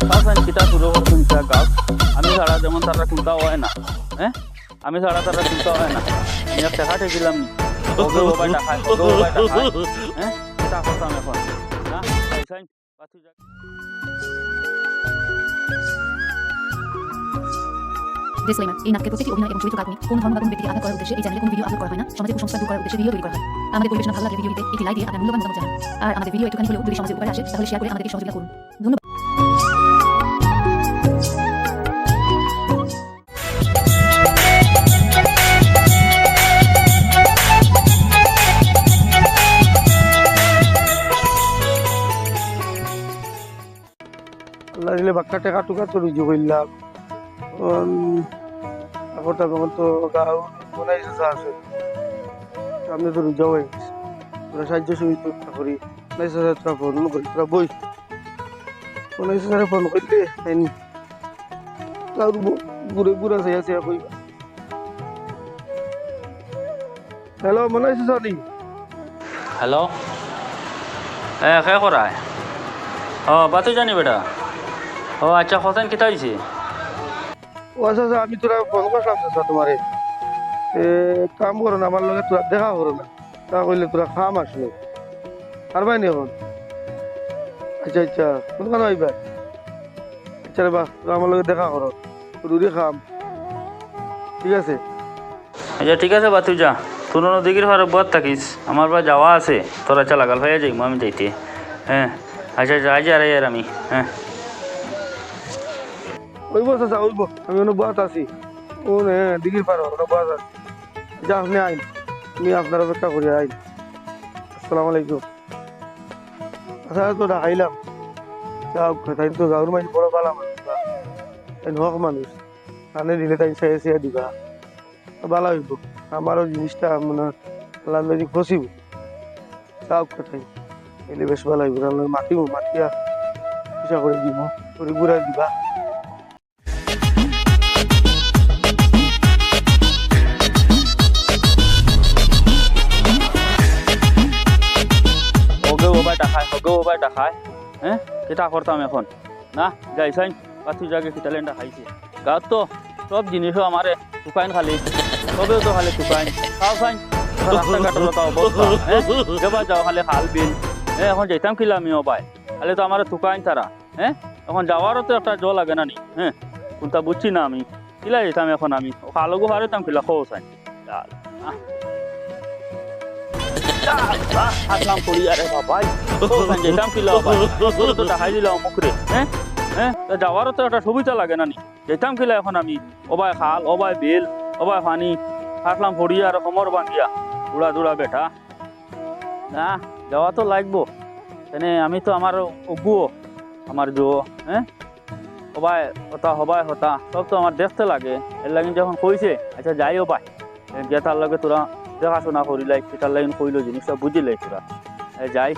কাউসান কিতা শুরু করছেন আমি ছাড়া যেমন তারা চিন্তা হয় না হ্যাঁ? আমি ছাড়া তারা চিন্তা হয় না। হ্যাঁ? হয়? সমাজে ভিডিও আমাদের পরিবেশনা ভালো লাগলে ভিডিওতে একটি লাইক দিয়ে আপনার মূল্যবান জানান। আর আমাদের ভিডিও একটুখানি হলেও যদি সমাজের উপকারে আসে, তাহলে শেয়ার করে আমাদেরকে সহযোগিতা করুন। ধন্যবাদ। আল্লাহ দিলে বাক্কা টেকা টুকা তো রুজু করলাম আগরটা তখন তো গাও আছে। সামনে তো রুজা হয়ে গেছে সাহায্য সুবিধা করি। ফোন করি বই। বনাই স্যার ফোন করলে তার ঘুরে ঘুরে চাই আছে কই হ্যালো মনে আছে সাদি হ্যালো। এ খে করায়? ও, বাতু জানি বেটা। ও আচ্ছা খোসেন কিতা হয়েছে? ও আচ্ছা আচ্ছা আমি তোরা ফোন করলাম স্যার তোমারে। এ কাম করো না আমার লগে তোরা দেখা করো না। তা কইলে তোরা খাম আসলো। পারবাই নি এখন? আচ্ছা আচ্ছা কোনখানে আইবা আচ্ছা রে বা তোরা আমার লগে দেখা করো। রুড়ি খাম। ঠিক আছে? আচ্ছা ঠিক আছে বাতু যা। পুরনো দিঘির ঘরে বদ থাকিস। আমার বা যাওয়া আছে। তোরা চা লাগাল হয়ে যাই আমি যাইতে। হ্যাঁ। আচ্ছা যা রে আর আমি। হ্যাঁ। ওইব চাচা, ওইব। আমি অনেক আছি। ও নে, দিঘির আছি। যা আপনি আইন। আমি আপনার অপেক্ষা করি, আইন। আসসালামু আলাইকুম। আচ্ছা তো দেখাইলাম যাও তাই তো গাঁর মাঝে বড় পালা মানুষ, বা। তাই হক মানুষ। দিলে তাই চেয়ে চেয়ে দিবা। ভালো হইব। আমারও জিনিসটা মানে আল্লাহ মেজি ফসিব যাও কথাই এলে বেশ ভালো হইব। মাতিব মাতিয়া পয়সা করে দিব। করে ঘুরা দিবা। ভাই টাকায় হ্যাঁ কিতা করতাম এখন না যাই সাইন পাথু জাগে কিতালেনটা খাইছে গাঁত তো সব জিনিসও আমারে শুকাইন খালি সবেও তো খালি শুকাইন খাও রাস্তাঘাটের কথা অবস্থা হ্যাঁ যাবা যাও খালি খাল বিল হ্যাঁ এখন যাইতাম খিলা আমিও পাই খালি তো আমার শুকাইন তারা হ্যাঁ এখন যাওয়ারও তো একটা জল লাগে না নি হ্যাঁ কোনটা বুঝছি না আমি কিলা যেতাম এখন আমি খালগো হারিতাম কিলা খো সাইন চাল হ্যাঁ? হ্যাঁ? যাওয়ারও তো একটা সুবিধা লাগে যেতাম কিলা এখন আমি। খাল পানি আর বেটা। না, যাওয়া তো লাগবো। এনে আমি তো আমার অগুও আমার জো হ্যাঁ? হতা সবাই হতা। সব তো আমার দেখতে লাগে। এর লাগি যখন কইছে আচ্ছা যাইও পাই গিয়ে তার লগে তোরা দেখাশোনা করিলাই সেটার লাগি কইলো জিনিসটা বুঝিলাই তোরা যাই।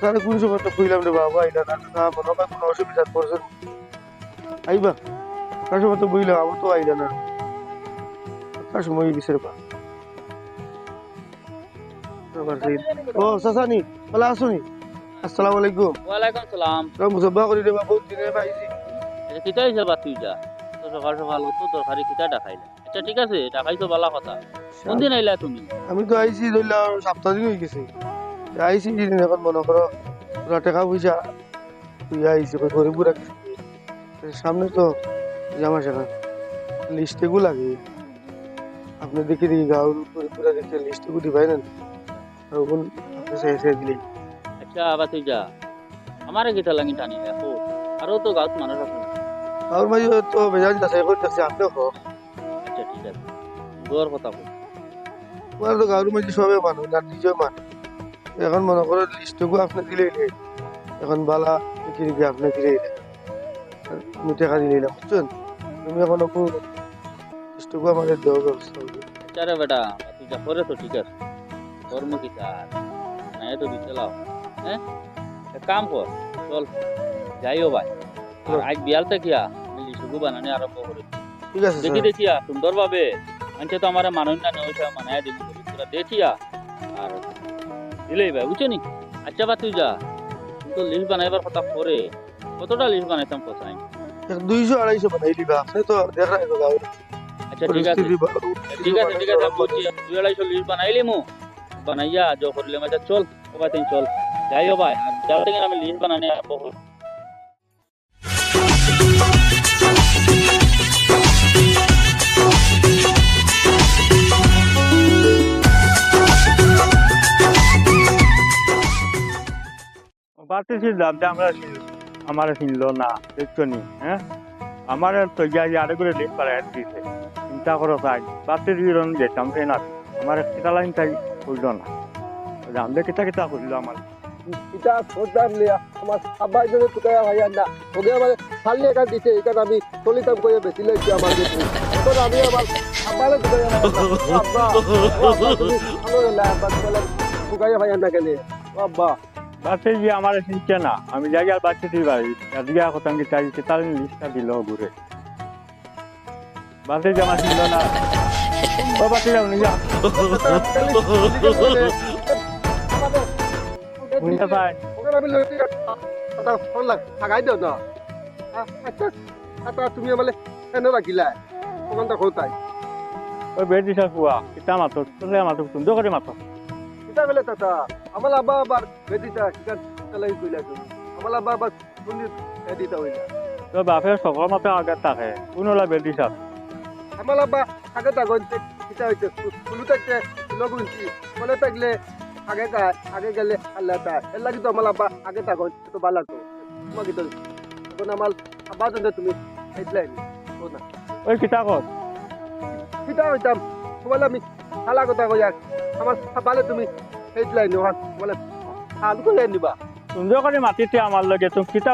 তাহলে কোন সময় তো কইলাম রে বাবা এটা না না কোনো অসুবিধা পড়ছে আইবা কার সময় তো আমার তো আইলা না কার সময় গেছে রে ও সাসানি ভালো আসুনি। আসসালামু আলাইকুম। ওয়ালাইকুম সালাম। তোরা মুসব্বা করি রে বাবু দিনে পাইছি আচ্ছা কিতা হিসাব তুই যা তো সকাল সকাল তো তরকারি কিতা ডাকাইলে আচ্ছা ঠিক আছে ডাকাইছো ভালো কথা। কোন দিন আইলা তুমি? আমি তো আইছি ধরলাম সপ্তাহ দিন হয়ে গেছে। আইছি দিন এখন মনে করো তোরা টাকা পয়সা তুই আইছি কই গরিব নেই। সামনে তো জামা সারা লিস্ট এগুলো লাগে আপনি দেখে দেখি গাঁর গরিব বুড়া দেখে লিস্ট দিবাই না। আর ওগুন আপনি সে সে দিলেই। আচ্ছা আবার তুই যা আমারে কিতা লাগি টানি দেখো। আরও তো গাঁত মানুষ আছে। গাঁর মাঝে তো বেজান আছে দেখছি আপনি হোক দুয়ার কথা বল। তোমার তো গাঁর মাঝে সবে মানুষ না নিজেও মানুষ। এখন মনে করো লিস্ট এগুলো আপনি নেই। এখন বালা দেখে দেখি আপনি নেই। আমি টাকা না বুঝছেন? তুমি এখন ওকে লিস্ট এগুলো আমাদের দেওয়ার ব্যবস্থা করবে আচ্ছা রে বেটা তুই যা করে তো ঠিক আছে। কর্ম কি কাজ না তো দিতে লাও হ্যাঁ? কাম কর চল। যাইও ভাই। আর আজ বিয়ালতে কিয়া শুরু বানানি আরম্ভ করে ঠিক আছে দেখি দেখিয়া সুন্দরভাবে। আনছে তো আমার মানুষ না ওইসব মানায় দিবি তোরা দেখিয়া আর দিলেই ভাই বুঝছ নি? আচ্ছা বা তুই যা। তো লিস্ট বানাইবার কথা পরে। কতটা লিস্ট বানাইতাম কোথায়? দুইশো আড়াইশো বানাই দিবা। আপনি তো আচ্ছা ঠিক আছে। ঠিক আছে ঠিক আছে বলছি দুই আড়াইশো লিস্ট বানাইলি মু বানাইয়া জো করলে মানে চল সবাই তিন চল। যাই ও ভাই যাও থেকে আমি লিস্ট বানানি আরম্ভ করি বাড়তে ছিলাম যে আমরা আমার চিনল না দেখছ নি হ্যাঁ আমার তো যাই আরে করে লিখ পারে দিছে চিন্তা করো তাই বাড়তে দিন যেতাম সে না আমার কিতা লাইন তাই হইল না জানলে কিতা কিতা হইল আমার এটা খোঁজদার লিয়া আমার আব্বা জন্য টুকায়া ভাইয়া না ওকে দিছে এখানে আমি চলিতাম করে বেশি লাগছে আমার এখন আমি আব্বা তোমার টুকায়া ভাইয়া না গেলে ও বাড়তে গিয়ে আমার চিনছে না আমি যাই আর দিই বাড়ি। আজকে কথা কি চাই কিতা লিস্টটা দিল ঘুরে। বাড়তে যে আমার চিনল না। ও বাড়তে যাও নিজা বুঝতে পাই আমি থাকাই দিও না। আচ্ছা আচ্ছা তুমি আমার কেন রাখিলা ওখানটা কোথায় ওই বেড দিছা কুয়া কিতা মাতো তোলে মাতো সুন্দর করে মাতো কিতা বলে তাতা আমার আব্বা আবার বেদিটা শিকার চালাই কইলা তুমি। আমার আব্বা আবার শুনি বেদিটা হইলা। তো বাপের সকল মতো আগে থাকে কোনোলা বেড দিছা আমার আব্বা আগে তাগনতে কিতা হইতে ফুলু থাকতে লগুনছি মনে থাকলে আগে গায় আগে গেলে আল্লাহ তা। এর লাগি তো আমার আব্বা আগে তাগন তো ভালো তো। তোমাকে তো এখন আমার আব্বা জন্য তুমি হেডলাইন না। ওই কিতা কর কিতা হইতাম বলে আমি হালা কথা কইয়া আমার ভালো তুমি হেডলাইন বলে আলু করে নিবা? সুন্দর করে মাতিতে আমার লগে তুমি কিতা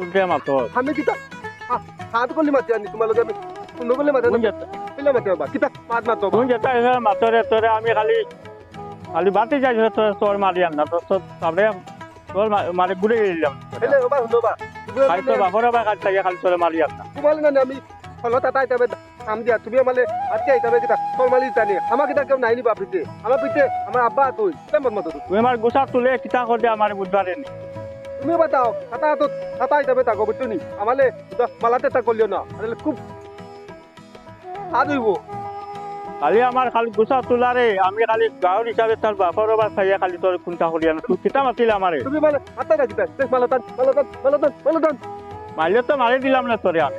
উল্টে মাতো? আমি কিতা? হাত করলে মাতি আনি তোমার লগে আমি করলে মাতি আনি পেলে মাতি বাবা কিতা? মাত মাত তুমি যেটা এসে মাতরে তোরে আমি খালি খালি বাতি যাই তোর তোর মারি আন না তোর তোর তারপরে তোর মারি ঘুরে গেলাম খালি তোর বাপর বাবা কাজ থাকে খালি তোরে আন না তোমার না আমি ফলত আইতাবে কাম দিয়া তুমি আমালে আজকে আইতাবে কিতা ফরমালি জানি। আমার কিতা কেউ নাইনি বাপিতে আমার পিতে আমার আব্বা তুই কেমন মত তুমি আমার গোসা তুলে কিতা করে আমার বুধবারে নি? তুমি বাতাও খাতা তো খাতা তাকো বুঝছনি আমালে মালাতে তা করলিও না? আরে খুব হাত হইব খালি আমার খালি গোসা তোলারে আমি খালি গাঁৱৰ হিচাপে তোর বাপর বাবা চাইয়া খালি করি আন তুই কিতা মাতিলে আমারে তুমি মানে হাতা রাখিতা দেখ মালাতান মালাতান মালাতান মালাতান। মারলে তো মারি দিলাম না তোরে আমি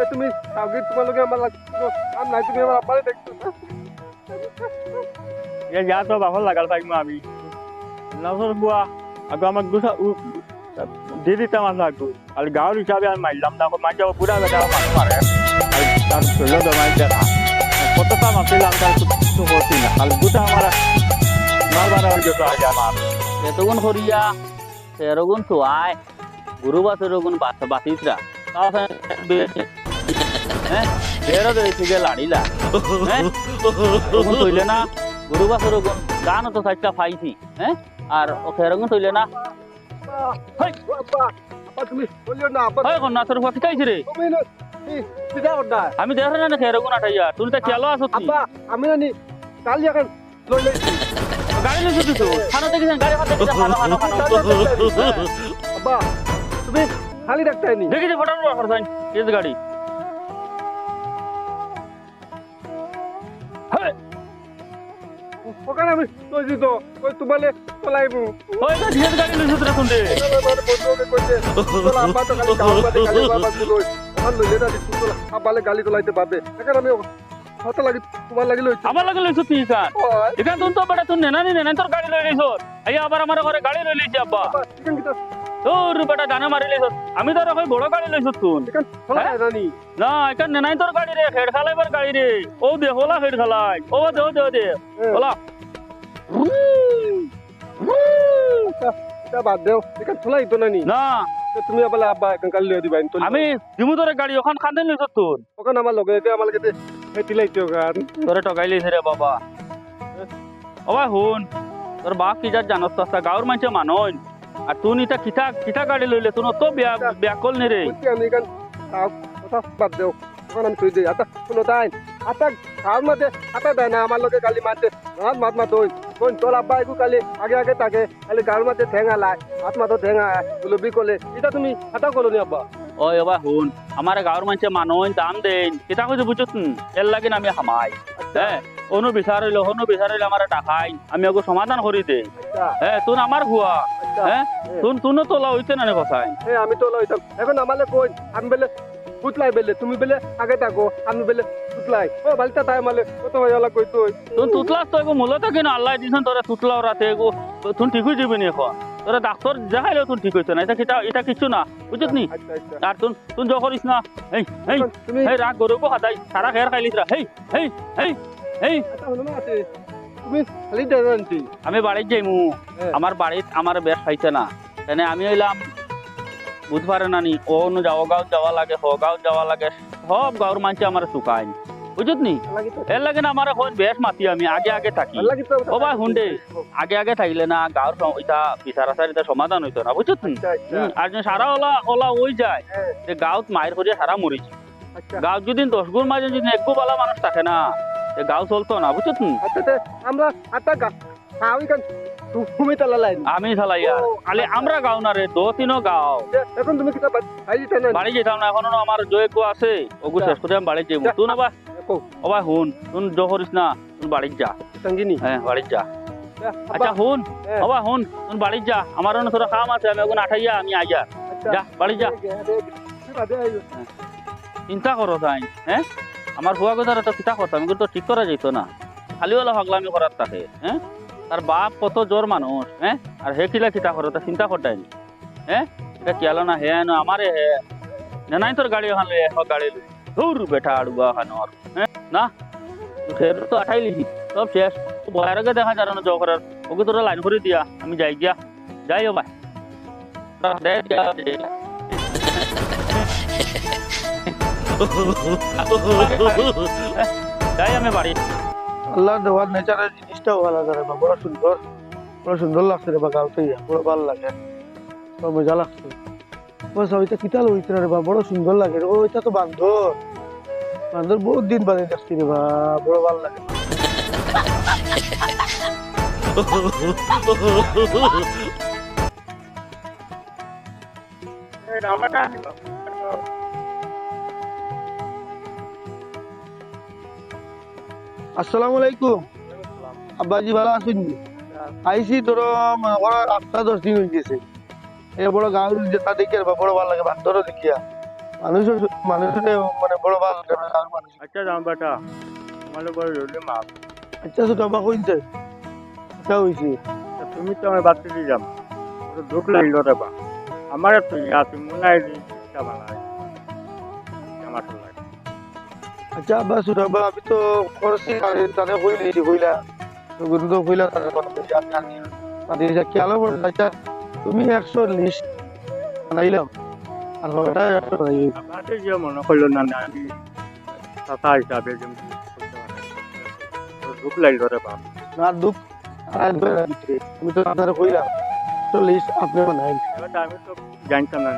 তে তুমি কাউকে তোমার লগে আমার লাগতো আর নাই তুমি আমার আব্বারে দেখতো না এ যা তো বাপর লাগাল পাইমু আমি। নজর বুয়া আগো আমার গুছা দিয়ে দিতাম আর লাগতো আর গাঁৱৰ হিচাপে আমি মারলাম না মাঝে পুরা বেটা মারে আর তার শৈল দমাই দেখা কতটা মাতিলাম তার কিছু করছি না। আর গুটা আমার মারবার আর যত আগে আমার এতগুণ করিয়া সেরগুণ তো আয় গুরু বাসেরগুণ বাতিসরা হ্যাঁ? লাড়িলা। হ্যাঁ? না গুরু গান তো হ্যাঁ? আর তৈলে না। ওটা আমি দেখো না সেরগুণ আঠাইয়া তুমি তো খেয়ালো আছো আমি না কাল এখন গাড়ি লইছো তুই তো। হাতে তুমি খালি দেখেছি ফটো গাড়ি। ওখানে আমি লইছি তো ওই তোমালে চলাইবো ওই না ধীরে গাড়ি লইছ তোরা কোন রে আব্বালে গালি তোলাইতে পারবে। এখন আমি হাতে লাগি তোমার লাগি লইছ। আমার লাগি লইছ তুই কান এখান তুই তো বড় তুই নেনানি নেনা তোর গাড়ি লই লইছো। এই আবার আমার ঘরে গাড়ি লই লইছি আব্বা। চিকেন কিটা তোর বেটা ডানে মারি লইছো আমি তোর কই বড় গাড়ি লইছো ফলা জানি না। এখান নেনাই তোর গাড়ি রে খেড় খালাইবার গাড়ি রে ও দে হোলা খেড় খালাই। ও দে দে দে। হোলা। এটা বাদ দেও চিকেন ফলাই তো নানি না তুমি আবার আব্বা এখন কালি লিয়ে দিবা আমি দিমু তোরে গাড়ি ওখান খান্দে লইছ তোর ওখানে আমার লগে এতে আমার লগে হেতি লাইতে ওখান তোরে টকাইলি রে বাবা। ও ভাই হুন তোর বাপ কি যা জানস তো গাঁৱৰ মানুহে মানুহ। আর তুই নিতা কিতা কিতা গাড়ি লইলে তুই তো বিয়া বিয়া কল নি রে। আমি এখান কথা বাদ দেও তখন আমি তুই দিই আতা শুনো তাই। আতা খাওয়ার মধ্যে আতা দেয় না আমার লগে কালি মারতে। হাত মাত মাত ওই কোন তোর আব্বা একু কালি আগে আগে তাকে খালি গাঁর মধ্যে ঠেঙা লাই হাত মাতো ঠেঙা বলো বিকলে এটা তুমি আতা করো নি আব্বা। ওই ভাই হুন আমার গাঁৱৰ মানুহে মানুহ দাম দেন কিতা কৈছে বুঝছ এর লাগিন আমি হামাই। হ্যাঁ? অনু বিচারিল অনু বিচারিল আমার টাকাই আমি ওকে সমাধান করি দে। হ্যাঁ তুই আমার হুয়া হ্যাঁ তুন তুনো তোলা হইতে না কথাই হ্যাঁ আমি তো লইতাম এখন আমালে কই আমি বেলে পুতলাই বেলে তুমি বেলে আগে থাকো আমি বেলে পুতলাই ও বালিটা তাই মালে কত হইলা কই তুই তুন তুতলাস তো এগো মূলত কিন আল্লাহ দিছেন তোরা তুতলাও রাতে এগো তুন ঠিক হয়ে যাবি এখন? তোরা ডাক্তার দেখাইলেও তুন ঠিক হইছে না এটা কিটা এটা কিছু না বুঝছিস নি? আর তুন তুন জ করিস না। এই এই রাগ গরুকো হাতাই সারা খেয়ার খাইলিস রা হেই হেই হেই। আমি বাড়ির যাইমু। হ্যাঁ। আমার বাড়িত আমার বেশ খাইছে না। তাই আমি হইলাম বুধবারে নানি। ও নু যাওয়া গাঁও যাওয়া লাগে হ গাঁও যাওয়া লাগে। সব গাঁৱৰ মানুহে আমার বুঝত নি এর লাগে না আমার বেশ মাতি আমি আগে আগে থাকি। ও ভাই হুন্ডে আগে আগে থাকিলে না স- ইটা বিচার আচার এটা সমাধান হইতো না বুঝত নি আচ্ছা। আচ্ছা আর সারা ওলা ওলা ওই যায় হ্যাঁ। যে গাঁৱত মায়ের করিয়া সারা মরিছে আচ্ছা। গাঁৱত যদি দশ গুণ মাঝে যদি একগো বালা মানুষ থাকে না গাঁও চলতো না নি আচ্ছা আমরা কান তুমি তালা লাইন আমি চালাই আচ্ছা। আমরা গাঁও না রে দো তিনো গাঁও এখন তুমি কিটা খাই দিতে না বাড়ি যেতাম না এখনও আমার জয়ক আছে ওগু আচ্ছা। শেষ করে আমি বাড়ি যাব তুই না বা কো ও ভাই হুন তুই জ করিস না তুই বাড়ি যা সঙ্গিনী হ্যাঁ বাড়ি যা আচ্ছা আচ্ছা হুন হ্যাঁ। ও ভাই হুন তুই বাড়ি যা আমার অন্য তোরা কাম আছে আমি ওগুন আঠাইয়া আমি আইয়া যা বাড়ি যা চিন্তা করো তাই হ্যাঁ আমার হুয়া কথা তো চিন্তা করতাম এগুলো তো ঠিক করা যেত না। খালি হলো হগলামি করার তাকে হ্যাঁ? তার বাপ কত জোর মানুষ হ্যাঁ? আর হে কিলা চিন্তা করো, তা চিন্তা করতাই নি হ্যাঁ? এটা কিয়ালো না হে, না আমারে হে, না তোর গাড়ি এখন গাড়ি লই। দূর বেটা আড়ুয়া খানোর হ্যাঁ? না, ফের তো আঠাই লিখি সব শেষ। বয়ার আগে দেখা যার না জব করার ওকে তোরা লাইন করে দিয়া, আমি যাই গিয়া। যাই ও ভাই। যাই জিনিসটাও ভালো বড় সুন্দর। বড় সুন্দর লাগছে রে বা গাওতে বড় ভালো লাগে। মজা লাগছে। কিতাল হইতে রে বা, বড় সুন্দর লাগে রে। ওইটা তো বান্ধর বান্ধর বহুত দিন বাদে দেখছি রে বা, বড় ভালো লাগে। আসসালামু আলাইকুম। আব্বাজি ভালো আছেন আইসি তোর করো আটটা দশ দিন হয়ে গেছে এ বড় গাঁর যেটা দেখি আর বড় ভালো লাগে বান্ধরও দেখিয়া মানুষের মানুষের মানে বড় ভালো লাগে গাঁর মানুষ। আচ্ছা যাম বেটা তোমার বড় মাপ। আচ্ছা আব্বা কইছে আচ্ছা তুমি তো আমার বাচ্চা দিয়ে যাম দুঃখ লাগল রে বা। আমার তুই আর তুমি মনে হয় আমার আচ্ছা আব্বা ছোট আব্বা আমি তো করছি আরে তারে কই লিছি কইলা তো গুরু কইলা তারে কথা বলি আমি আনি খেয়াল পড়ে আচ্ছা তুমি একশো লিস্ট বানাইলাম। আর ওটা একশো বানাই আমার তো যে মনে করল না না আমি চাচা হিসাবে। দুঃখ লাগল রে বা না দুঃখ আমি তো আপনারা কইলাম তো লিস্ট আপনি এবার আমি তো জানতাম না।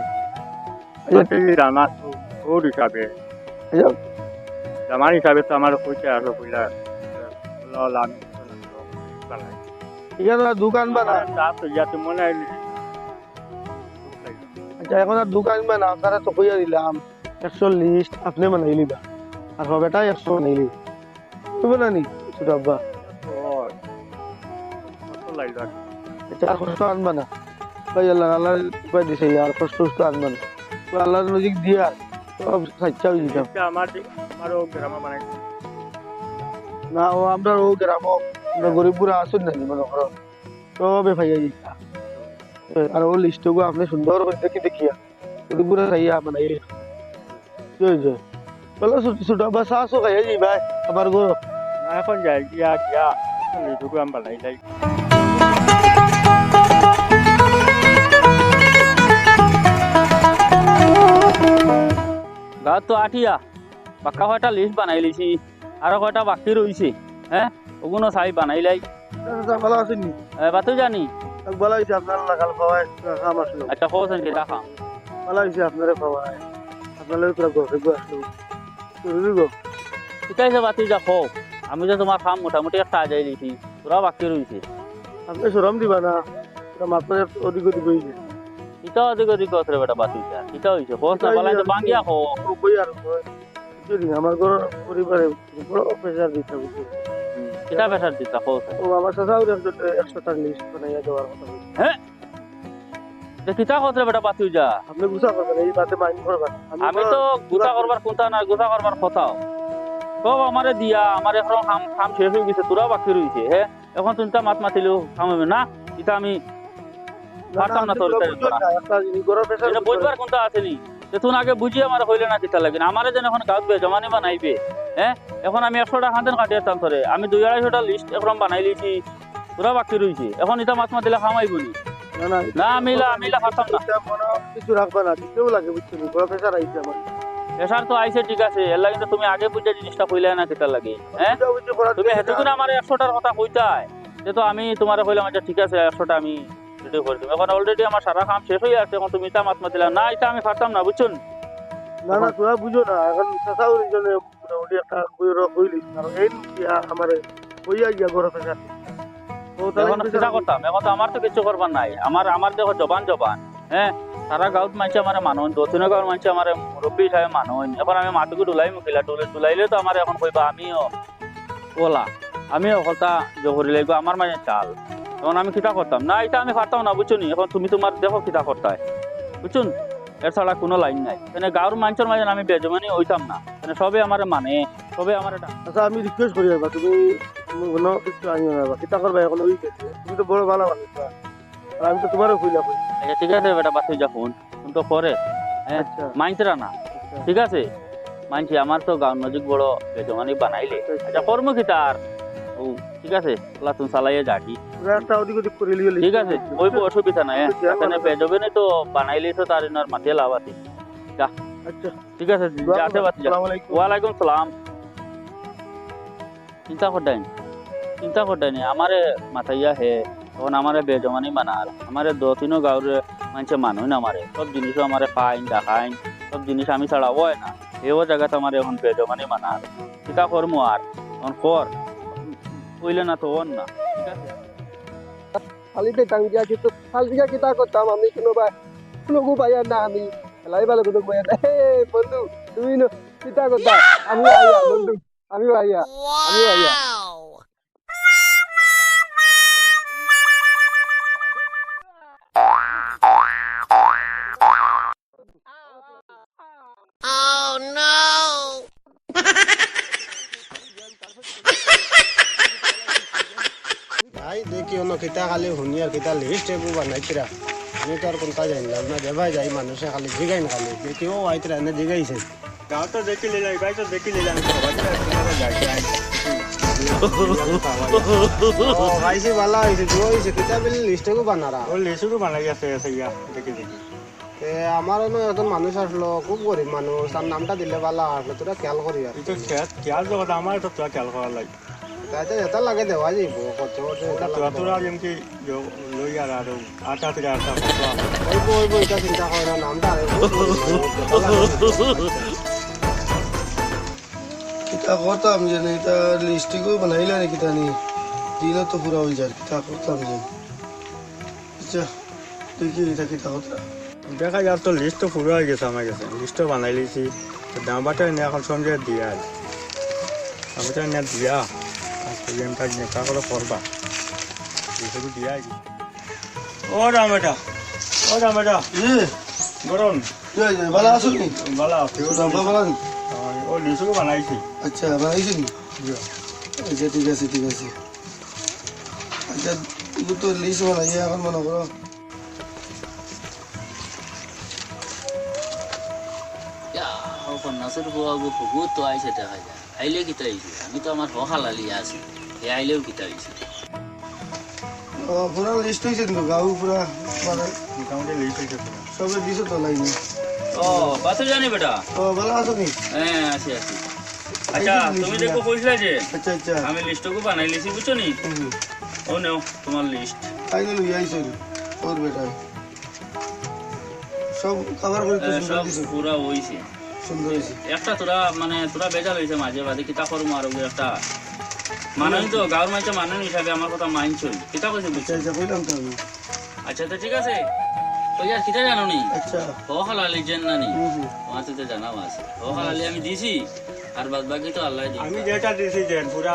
তো ওর হিসাবে জামার হিসাবে তো আমার কইতে আসো কইলা লাল বানাই এখানে দোকান বানা তা তো যাতে মনে হয় আচ্ছা এখন আর দোকান বানা আপনারা তো কইয়া দিলাম একশো লিস্ট আপনি বানাই লিবা আর হবেটা একশো বানাই লিবা তুমি না নি? ছোট আব্বা। আচ্ছা আর কষ্ট আনবা না? আল্লাহ আল্লাহ দিছে আর কষ্ট কষ্ট আনবা না। আল্লাহর নজিক দিয়া। সব সাচ্চা হয়ে যেতাম এটা আমার আমারও গ্রামে মানে না ও আমরা ও গ্রাম আমরা গরিবপুরা আসুন না মনে করো সবে ভাইয়া যেতা আর ও লিস্টগু আপনি সুন্দর করে দেখি দেখিয়া গরিবপুরা খাইয়া বানাই কি হয়েছে বলো ছোট ছোট আব্বা চাষও খাইয়া যাই ভাই আমার গো এখন যাই গিয়া গিয়া লিটুকু আমি বানাই যাই তো আঠিয়া। পাক্কা কয়টা লিষ্ট বানাই লিছি। আৰু কয়টা বাকী ৰৈছে। হে? ওগুনো চাই বানাইলাই চাচা ভালো আছেন জানি? ভালো হয়েছে আপনার লাগাল খাওয়ায় খাম আসলো আচ্ছা কওচোন কেইটা খাম ভালো হয়েছে ঘরে আসলো গো শিকাইছে বাতি যা খো আমি যে তোমার খাম মোটামুটি একটা আজাই লিছি তোরা বাকি রয়েছে আপনি সরম দিবা না। মাত্র অধিক অধিক হয়েছে ইটাও অধিক অধিক কথা বেটা বাতি ইটা হয়েছে খোঁজ না পালাই তো বাঙ্গিয়া কথা বলছে। যে কিতা দিয়া আমার এখন কাম হয়ে তোরা বাকি রয়েছে হে এখন তুমি মাত মাতিলেও কাম হবে না এটা আমি পারতাম না তোর এটা বুঝবার কোনটা আছে নি যে তুমি আগে বুঝি আমার হইলে না কিতা লাগে। আমারে যেন এখন গাঁত বে জমানি বানাইবে হ্যাঁ? এখন আমি একশোটা খান্তেন কাটিয়ে ধরে। আমি দুই আড়াইশোটা লিস্ট এখন বানাই লিছি। তোরা বাকি রয়েছে এখন এটা মাত মাতিলে খামাইব নি। না আমিলা আমিলা পারতাম না। কিছু রাখবা না লাগে আইছে আমার। প্রেশার তো আইছে ঠিক আছে। এর লাগে তুমি আগে বুঝে জিনিসটা কইলে না কিতা লাগে হ্যাঁ? তুমি হেতুকুন আমার একশোটার কথা কইতাই। যে তো আমি তোমার কইলাম আচ্ছা ঠিক আছে একশোটা আমি রেডি করে দিব। এখন অলরেডি আমার সারা কাম শেষ হয়ে আছে এখন তুমি এটা মাত মাতিলা না এটা আমি পারতাম না বুঝছুন? না না তোরা বুঝো না এখন চাচাও নিজনে মোটামুটি একটা বইয়ের কইলি। আর এই আমার কইয়া গিয়া ঘরের প্রেশার ও এখন চিন্তা করতাম এখন তো আমার তো কিছু করবার নাই। আমার আমার দেখো জবান জবান হ্যাঁ? সারা গাঁৱত মানছে আমার মানুহ দক্ষিণ গাঁৱৰ মানছে আমার মুরব্বী হিসাবে মানুহ এখন আমি মাতুকু ডুলাই মুখিলা ডুলে ডুলাইলে তো আমার এখন কইবা আমিও ওলা আমিও কথা জহরি লাগব আমার মানে চাল। তখন আমি কিতা করতাম? না এটা আমি পারতাম না বুঝছ নি? এখন তুমি তোমার দেখো কিতা করতাই বুঝছুন এর ছাড়া কোনো লাইন নাই। মানে গাঁৱৰ মানুষের মাঝে আমি বেজমানি হইতাম না। মানে সবে আমার মানে সবে আমার আচ্ছা আমি রিকোয়েস্ট করি বা তুমি কোনো কিছু আনিও না কিতা করবা এখন? তুমি তো বড় ভালো মানুষ আর আমি তো তোমারও কইলাম আচ্ছা ঠিক আছে বেটা বাতি যা ফোন। ফোন তো করে হ্যাঁ? আচ্ছা। মানছিরা না। ঠিক আছে? মানছি আমার তো গাঁও নজিক বড় বেজমানি বানাইলে। আচ্ছা কর্ম কি তার? ও ঠিক আছে? ওলা তুমি চালাইয়ে যাকি একটা ওদিক ওদিক করে লিয়ে ঠিক আছে ওই অসুবিধা নাই হ্যাঁ? এখানে বেজবে তো বানাইলে তো তার ইনার মাটিয়ে লাভ আছে। আচ্ছা। ঠিক আছে যাতে বাতি ওয়ালাইকুম সালাম। চিন্তা করতেন চিন্তা করতেন আমারে মাথাইয়া হে তখন আমারে বেজমানি মানার আমারে দো তিনো গাঁওর মানুষে মানুষ না আমারে। সব জিনিসও আমারে খাইন দেখাইন সব জিনিস আমি ছাড়া হয় না। এও জায়গাতে আমার এখন বেজমানি মানার। চিন্তা করমু আর তখন কর। কইলে না তো ওর না। ঠিক আছে? খালিতে টাঙ্গিয়া কিন্তু খালিয়া কিতা করতাম আমি কোনোবা কোনো পাইয়া না আমি। লাই ভালো কোনো পাইয়া না। বন্ধু, তুমি কিতা করতাম আমি আইয়া, বন্ধু আমি আইয়া আমি আইয়া। কিতা খালি শুনি আর কিতা লিস্ট এইবোৰ বনাইছিৰা আমি তো আর কোনটা জানলাম না দেবাই যাই মানুষে খালি জিগাইন খালি দেখি ও আইতরা এনে জিগাইছে। দেখি লিলা গাইতো দেখি লিলা আমি সবাই যাই ও ভাইছি ভালো হয়েছে জো হয়েছে কিতা বিল লিস্টকো বানারা ও লেচুটো বানাই আছে আছে ইয়া দেখি দেখি। তে আমারও এজন মানুষ আসলো খুব গরিব মানুষ তার নামটা দিলে ভালো আসলো তোরা খেয়াল করি আর খেয়াল খেয়াল তোৰা খেয়াল কৰা লাগে। কত করতাম যে এটা লিস্টিকও বানাইলা নি দিনও তো পুরা হয়ে যায় করতাম যে আচ্ছা দেখি এটা কিতা করতাম দেখা যার তো লিস্ট তো পুরো হয়ে গেছে আমার কাছে লিস্টও বানাই লিছি দামবাটা এনে এখন সঞ্জয় দিয়া দামবাটা এনে দিয়া গেমটা নেকা করে করবা এইসব দিয়া ও দামবাটা ও এ গরম। ভালো আছো নি ভালো দাম ভালো নি ও লিস্টও বানাইছি। আচ্ছা বানাইছেন আচ্ছা ঠিক আছে ঠিক আছে। আচ্ছা তো লিস্ট বানাইয়া এখন মনে করো। নাচের বাবু বহুত তো আইসে দেখা যায়। আইলে কিতা আইছে আমি তো আমার হহালালি আছি হে আইলেও কিতা ও পুরা লিস্ট হয়েছে কিন্তু গাঁও পুরা মানে মোটামুটি লিস্ট হয়েছে সবে দিছে তো লাইনে। ও বাসে জানি বেটা? ও ভালো আছো নি হ্যাঁ আছি আছি। আচ্ছা তুমি দেখো কইছিলে যে? আচ্ছা আচ্ছা। আমি লিস্টকে বানাই লিছি বুঝছ নি? ও নেও তোমার লিস্ট ফাইনাল হয়ে আইছো ওর বেটা সব কভার করে তো সব পুরা হইছে। সুন্দর হয়েছে। একটা তোরা মানে তোরা বেজাল হয়েছে মাঝে মাঝে কিতা করব আর একটা মানই তো গাঁর মাঝে মানন হিসাবে আমার কথা মানছ কিতা কইছে বুঝছ? আচ্ছা আচ্ছা কইলাম তো আচ্ছা তো ঠিক আছে। তো ইয়ার কিতা জানো নি? আচ্ছা। ও হালালি জেন না তো জানাও আছে। ও হালালি আমি দিছি আর বাদ বাকি তো আল্লাহ দিই আমি যেটা দিছি জেন পুরা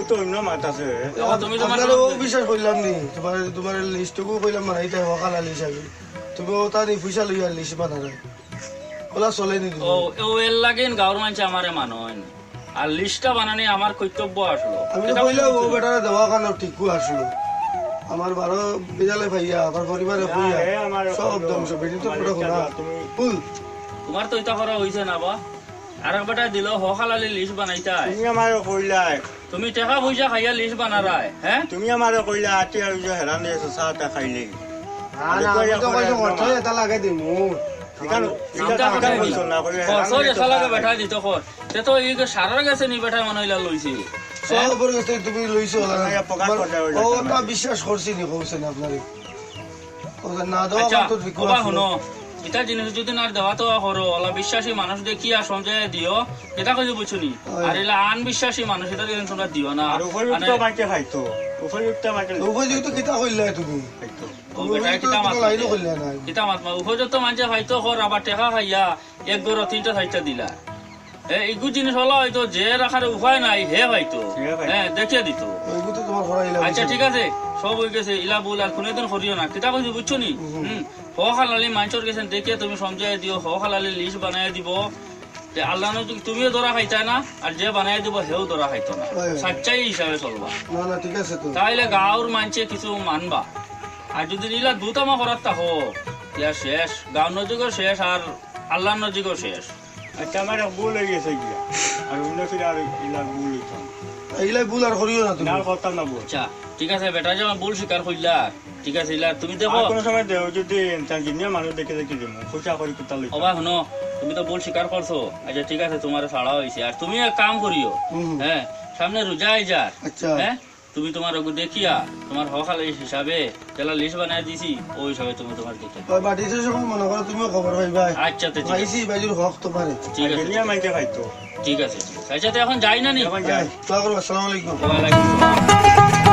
তো অন্য মাথা আছে। তুমি তোমার বিষয় কইলাম নি তোমার তোমার লিস্টকো কইলাম মানে এটা হকাল আলি হিসাবে তুমি ও তার পয়সা লইয়া লিস্ট বানারে ওলা চলে নি ও ও এর লাগেন গাঁর মানুষ আমারে মানন আর লিস্টটা বানানি আমার কর্তব্য আসলো আমি কইলাম ও? বেটারে দেওয়া ঠিকও আসলো আমার বারো বেজালে ভাইয়া আমার পরিবারে আমার সব ধ্বংস। বেটি তো পুরো খোলা ফুল। তোমার তো ইতা করা হইছে না বা? আর এক বেটা দিল হকালালি লিস্ট বানাইতাই তুমি আমার কইলাই তুমি টাকা পয়সা খাইয়া লিস্ট বানারাই হ্যাঁ তুমি আমার কইলা আটি আর যে হেরান দিয়েছ খাইলে। সারার গেছে নি বেটা মনে হইলা লইছি সব উপর গেছে তুমি লইছো বিশ্বাস করছি নি আপনারে দেওয়া তো এটা জিনিস যদি না দেওয়া তো ওলা বিশ্বাসী মানুষ দেখিয়া সঞ্জয় দিও এটা বুঝছনি আর এলা আন বিশ্বাসী মানুষ এটা কিন্তু তোমরা দিও না। আর উপযুক্ত মাকে খাইতো। উপযুক্ত মাকে উপযুক্ত কিতা কইলা তুমি? খাইতো। কিতা মাত উপযুক্ত মানুষে হয়তো কর আবার টেকা খাইয়া এক গড় তিনটা চারটা দিলা। এ এইগু জিনিস হলো হয়তো যে রাখার উপায় নাই হে হয়তো। হ্যাঁ দেখিয়ে দিত। আচ্ছা ঠিক আছে। সব হয়ে গেছে ইলা বল আর কোনোদিন করিও না। কিতা কইছি বুঝছ নি? হুম। হ হালালি মাঞ্চর গেছেন দেখিয়ে তুমি সমঝাই দিও। হ হালালি লিস্ট বানাই দিব। আল্লাহ তুমিও ধরা খাইতা না? আর যে বানাই দিব হেও ধরা খাইতো না। সাচ্চাই হিসাবে চলবা। না না ঠিক আছে তো। তাইলে গাঁৱৰ মানছে কিছু মানবা। আর যদি ইলা দুটামা করার তা হোক ইয়া শেষ। গাঁও নজিকও শেষ আর আল্লাহ নজিকও শেষ। আচ্ছা আমার ভুল হয়ে গেছে গিয়া। আর অন্য ফিরে আর ইলা ভুল হইতাম এইলাই ভুল আর করিও না তুমি। না কথা না বল। আচ্ছা ঠিক আছে বেটা যে আমার ভুল স্বীকার করলা ঠিক আছে ইলা তুমি দেখো। আর কোনো সময় দেও যদি তার জিনিয়া মানুষ দেখে দেখে দিব খুশা করে কুতা লই অবা শুনো তুমি তো ভুল স্বীকার করছ। আচ্ছা ঠিক আছে তোমার ছাড়া হয়েছে আর তুমি এক কাম করিও। হ্যাঁ সামনে রোজাই যার। আচ্ছা। হ্যাঁ? তুমি তোমার ওগু দেখিয়া তোমার হকালের হিসাবে যেলা লিস্ট বানাই দিছি ওই হিসাবে তুমি তোমার দেখে ওই বাড়িতে সব মনে করো তুমিও খবর পাইবা আচ্ছা তো ঠিক আছে। পাইছি বাইজুর হক তো পারে। ঠিক আছে জিনিয়া মাইকে খাইতো। ঠিক আছে ঠিক আছে। আচ্ছা তো এখন যাই না নি? এখন যাই। তো আসসালামু আলাইকুম। ওয়ালাইকুম আসসালাম।